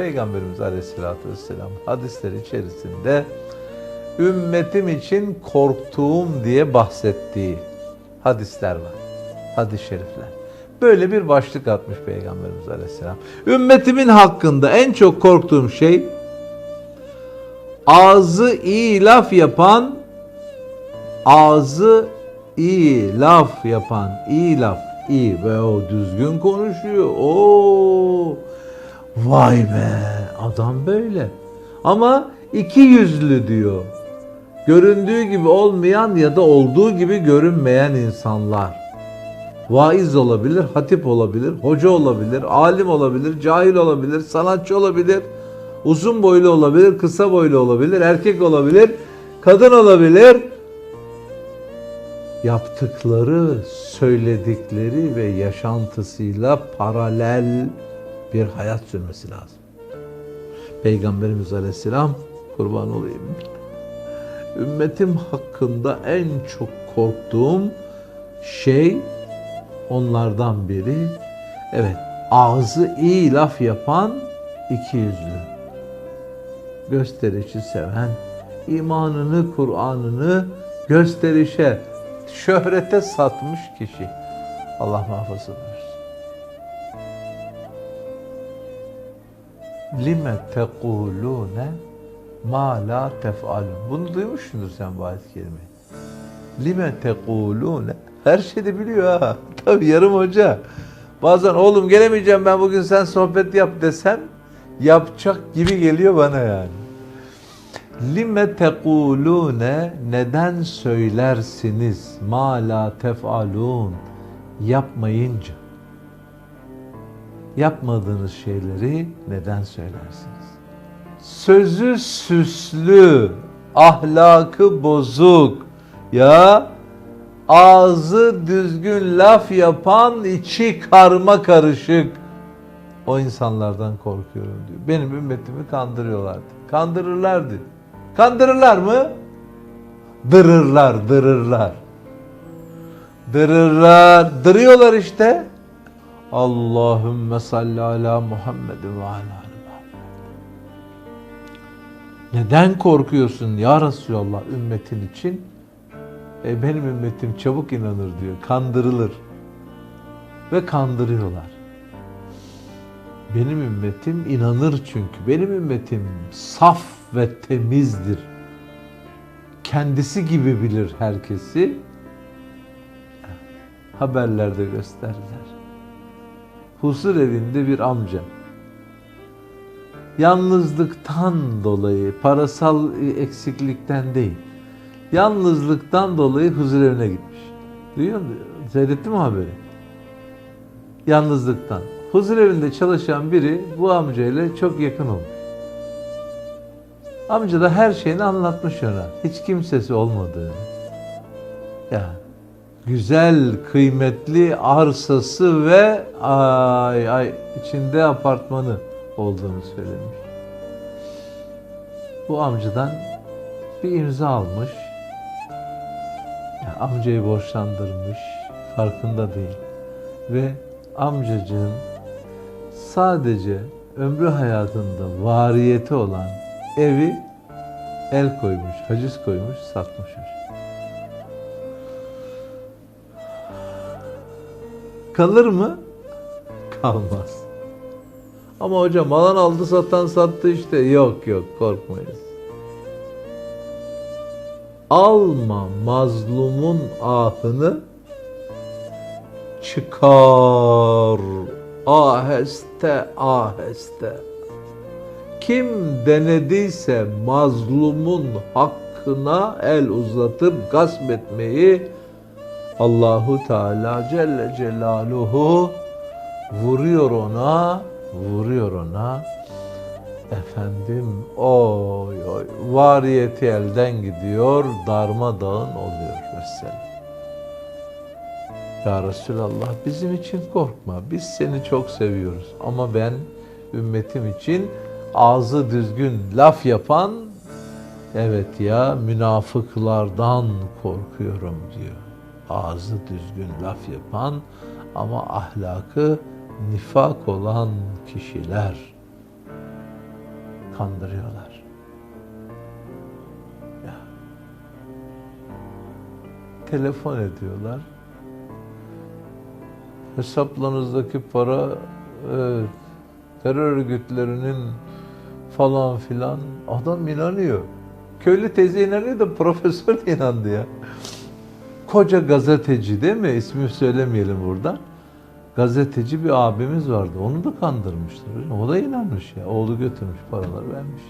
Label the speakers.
Speaker 1: Peygamberimiz Aleyhisselatü Vesselam hadisler içerisinde ümmetim için korktuğum diye bahsettiği hadisler var. Hadis-i şerifler. Böyle bir başlık atmış Peygamberimiz Aleyhisselam. Ümmetimin hakkında en çok korktuğum şey ağzı iyi laf yapan ağzı iyi laf yapan iyi laf iyi ve o düzgün konuşuyor. Oo vay be adam böyle. Ama iki yüzlü diyor. Göründüğü gibi olmayan ya da olduğu gibi görünmeyen insanlar. Vaiz olabilir, hatip olabilir, hoca olabilir, alim olabilir, cahil olabilir, sanatçı olabilir, uzun boylu olabilir, kısa boylu olabilir, erkek olabilir, kadın olabilir. Yaptıkları, söyledikleri ve yaşantısıyla paralel bir hayat sürmesi lazım. Peygamberimiz Aleyhisselam kurban olayım. Ümmetim hakkında en çok korktuğum şey onlardan biri evet ağzı iyi laf yapan iki yüzlü. Gösterişi seven, imanını, Kur'an'ını gösterişe, şöhrete satmış kişi. Allah muhafaza buyursun. Lime tekulune ma la tef'alun. Bunu duymuşsundur sen bu ayet-i kerimeyi. Lime tekulune her şeyi biliyor ha. Tabii yarım hoca. Bazen oğlum gelemeyeceğim ben bugün sen sohbet yap desem yapacak gibi geliyor bana yani. Lime tekulune neden söylersiniz ma la tef'alun yapmayınca yapmadığınız şeyleri neden söylersiniz? Sözü süslü, ahlakı bozuk, ya ağzı düzgün laf yapan içi karma karışık o insanlardan korkuyorum diyor. Benim ümmetimi kandırıyorlardı. Kandırırlardı. Kandırırlar mı? Dırırlar, dırırlar. Dırırlar, dırıyorlar işte. Allahümme salli ala Muhammed ve ala Muhammed. Neden korkuyorsun ya Resulallah ümmetin için? E, benim ümmetim çabuk inanır diyor. Kandırılır. Ve kandırıyorlar. Benim ümmetim inanır çünkü. Benim ümmetim saf ve temizdir. Kendisi gibi bilir herkesi. Haberlerde gösterdiler. Huzur evinde bir amca. Yalnızlıktan dolayı, parasal eksiklikten değil yalnızlıktan dolayı huzur evine gitmiş. Duyuyor musun? Seyrettin mi haberi? Yalnızlıktan. Huzur evinde çalışan biri bu amcayla çok yakın olmuş. Amca da her şeyini anlatmış ona. Hiç kimsesi olmadığını. Ya güzel, kıymetli arsası ve ay ay içinde apartmanı olduğunu söylemiş. Bu amcadan bir imza almış amcayı borçlandırmış, farkında değil. Ve amcacığın sadece ömrü hayatında variyeti olan evi el koymuş, haciz koymuş, satmış. Kalır mı? Kalmaz. Ama hocam alan aldı satan sattı işte. Yok yok korkmayız alma mazlumun ahını çıkar aheste aheste. Kim denediyse mazlumun hakkına el uzatıp gasp etmeyi Allahu Teala Celle Celaluhu vuruyor ona, vuruyor ona Efendim oy oy variyeti elden gidiyor darmadağın oluyor mesela. Ya Resulallah bizim için korkma biz seni çok seviyoruz ama ben ümmetim için ağzı düzgün laf yapan evet ya münafıklardan korkuyorum diyor. Ağzı düzgün laf yapan ama ahlakı nifak olan kişiler. kandırıyorlar. Ya. Telefon ediyorlar. Hesaplarınızdaki para e, terör örgütlerinin falan filan adam inanıyor. Köylü teyze inanıyor da profesör inandı ya. Koca gazeteci değil mi? İsmi söylemeyelim burada. Gazeteci bir abimiz vardı. Onu da kandırmışlar. O da inanmış ya. Oğlu götürmüş paraları vermiş.